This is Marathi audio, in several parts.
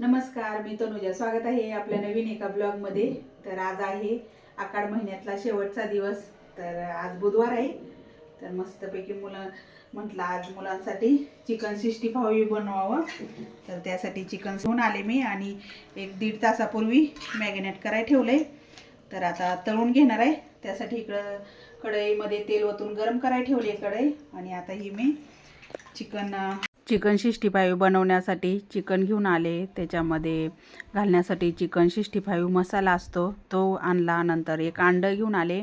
नमस्कार मी तनुजा. स्वागत आहे आपल्या नवीन एका ब्लॉगमध्ये. तर आज आहे आकाड महिन्यातला शेवटचा दिवस. तर आज बुधवार आहे. तर मस्तपैकी मुलं म्हटलं आज मुलांसाठी चिकन सिक्स्टी फाईव्ह बनवावं. तर त्यासाठी चिकन घेऊन आले मी आणि एक दीड तासापूर्वी मॅगिनेट करायला ठेवलं. आहे तर आता तळून घेणार आहे. त्यासाठी इकडं कढईमध्ये तेल ओतून गरम करायला ठेवली आहे कढई. आणि आता ही मी चिकन चिकन सिक्स्टी फाईव्ह बनवण्यासाठी चिकन घेऊन आले. त्याच्यामध्ये घालण्यासाठी चिकन सिक्स्टी फाईव्ह मसाला असतो तो आणला. नंतर एक अंडं घेऊन आले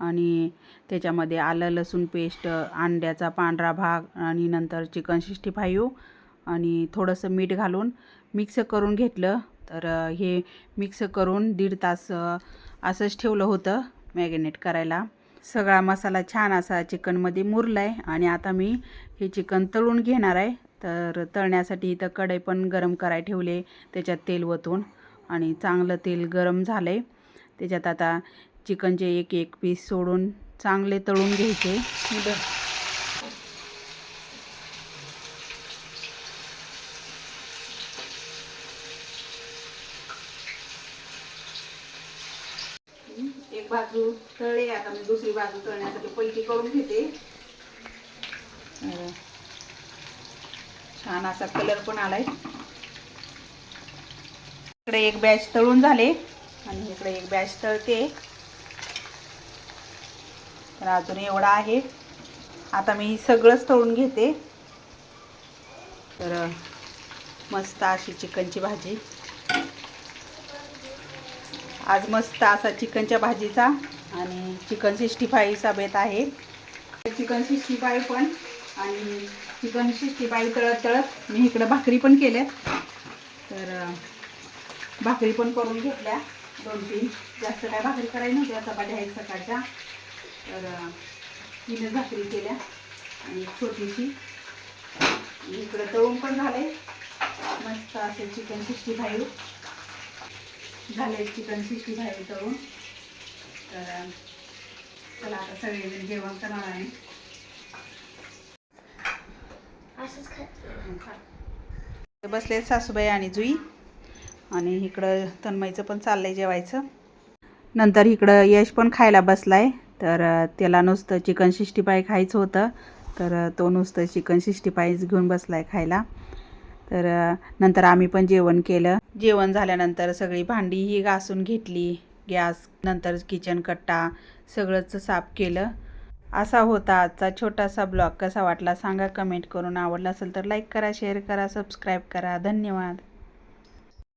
आणि त्याच्यामध्ये आलं लसूण पेस्ट अंड्याचा पांढरा भाग आणि नंतर चिकन सिक्स्टी फाईव्ह आणि थोडंसं मीठ घालून मिक्स करून घेतलं. तर हे मिक्स करून दीड तास असंच ठेवलं होतं मॅगिनेट करायला. सगळा मसाला छान असा चिकनमध्ये मुरला आहे आणि आता मी हे चिकन तळून घेणार आहे. तर तळण्यासाठी इथं कढई पण गरम करायला ठेवले त्याच्यात तेल वतून आणि चांगलं तेल गरम झालं आहे त्याच्यात आता चिकनचे एक एक पीस सोडून चांगले तळून घ्यायचे. एक बाजू तळले आता मी दुसरी बाजू तळण्यासाठी पलटी करून घेते. छान असा कलर पण आलाय. इकडे एक बॅच तळून झाले आणि इकडे एक बॅच तळते. तर अजून एवढा आहे. आता मी सगळंच तळून घेते. तर मस्त अशी चिकनची भाजी. आज मस्त असा चिकनच्या भाजीचा आणि चिकन सिक्स्टी फाईव्हचा बेत आहे. चिकन सिक्स्टी फाईव्ह पण आणि चिकन सिक्स्टी फाईव्ह तळत तळत मी इकडं भाकरी पण केल्यात. तर भाकरी पण करून घेतल्या दोन तीन. जास्त काय भाकरी करायची नव्हत्या चपात्या आहेत सकाळच्या. तर अं, भाकरी केल्या आणि छोटीशी. इकडं तळून पण झाले. मस्त असे चिकन सिक्स्टी फाईव्ह. झाले चिकन सिक्स्टी फाईव्ह तळून. तर चला आता सगळेजण जेवण करणार आहे. बसले सासूबाई आणि जुई. आणि इकडं तन्मईचं पण चाललंय जेवायचं. नंतर इकडं यश पण खायला बसलाय. तर त्याला नुसतं चिकन सिक्स्टी पाय खायचं होतं. तर तो नुसतं चिकन सिक्स्टी पायच घेऊन बसलाय खायला. तर नंतर आम्ही पण जेवण केलं. जेवण झाल्यानंतर सगळी भांडीही घासून घेतली गॅस नंतर किचन कट्टा सगळंच साफ केलं. असा होता आजचा छोटासा ब्लॉग. कसा वाटला सांगा कमेंट करून. आवडला असेल तर लाईक करा शेअर करा सबस्क्राईब करा. धन्यवाद.